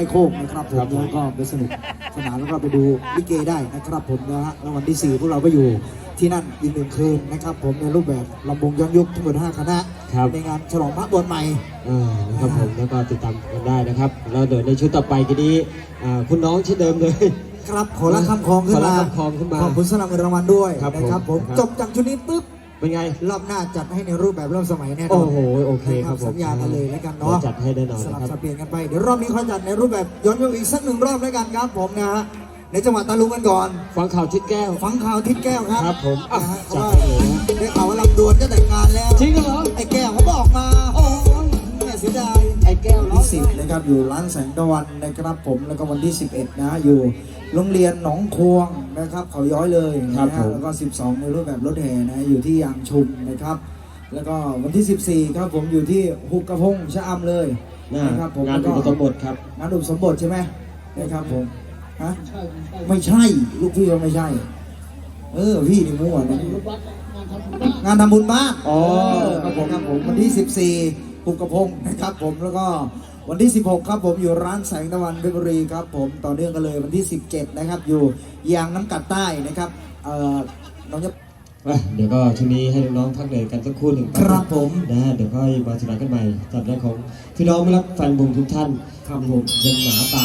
ไร่โคกนะครับผมครับผมแล้วก็ไปสนุกสนานแล้วก็ไปดูลิเกได้นะครับผมนะฮะแล้ววันที่ 4 พวกเราก็อยู่ที่นั่นอีกหนึ่งคืนนะครับ ผมในรูปแบบลำวงย้อนยุคทั้งหมด5คณะครับ ในงานฉลองพระบวชใหม่อ่านะครับผมแล้วก็ติดตามกันได้นะครับ แล้วเดี๋ยวในชุดต่อไปทีนี้อ่าคุณน้องชื่อเดิมเลย ครับขอรับคำคองขึ้นขอรัมาบคำคองขึ้นมาขอบคุณสำหรับเงินรางวัลด้วยครับผมนะครับผมครับ จบจากชุดนี้ปุ๊บ เป็นไง รอบหน้าจัดให้ในรูปแบบเริ่มสมัยแน่นอนโอ้โหโอเคครับผมสัญญากันเลยแล้วกันเดี๋ยเนาะวจัดให้แน่นอนสลับนะครับสับเปลี่ยนกันไปเดี๋ยวรอบนี้เขาจัดในรูปแบบย้อนยุคอีกสักหนึ่งรอบแล้วกันครับผมนะฮะในจังหวัดตะลุงกันก่อน ฟังข่าวทิศแก้ว ฟังข่าวทิศแก้วครับ ครับผมอะนะฮะจัดว่าให้เลยนะได้ข่าวว่าลำดวนจะแต่งงานแล้ว จริงเหรอ ไอ้แก้วเขาบอกมา ที่สิบนะครับ อยู่ร้านแสงตะวันนะครับผมแล้วก็วันที่ 11 นะ อยู่โรงเรียนหนองควงนะครับ เขาย้อยเลยนะฮะแล้วก็ 12 ในรูปแบบรถแห่นะ อยู่ที่ยางชุมนะครับ แล้วก็วันที่ 14 ครับผมอยู่ที่หุบกระพงชะอำเลยนะนะครับผมงานอุปสมบทครับ งานอุปสมบทใช่ไหมนะครับผมฮะไม่ใช่ลูกพี่ก็ไม่ใช่ เออพี่นี่มั่วนะงานทำบุญบ้านอ๋อ เครับผมครับผมวันที่ 14 ปุกกระพงนะครับผมแล้วก็ วันที่ 16 ครับผมอยู่ร้านแสงตะวันเพชรบุรีครับผมต่อเนื่องกันเลยวันที่ 17 นะครับ อยู่ยางน้ำกัดใต้นะครับเอ่อน้องจะไปเดี๋ยวก็ช่วงนี้ให้น้องๆพักเหนื่อยกันสักครู่หนึ่งครับผมนะฮะเดี๋ยวก็มาสนานกันใหม่กับเรื่องของพี่น้องไม่รักแฟนบุญทุกท่านครับผมยังหนาตา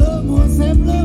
Le moi c'est bleu,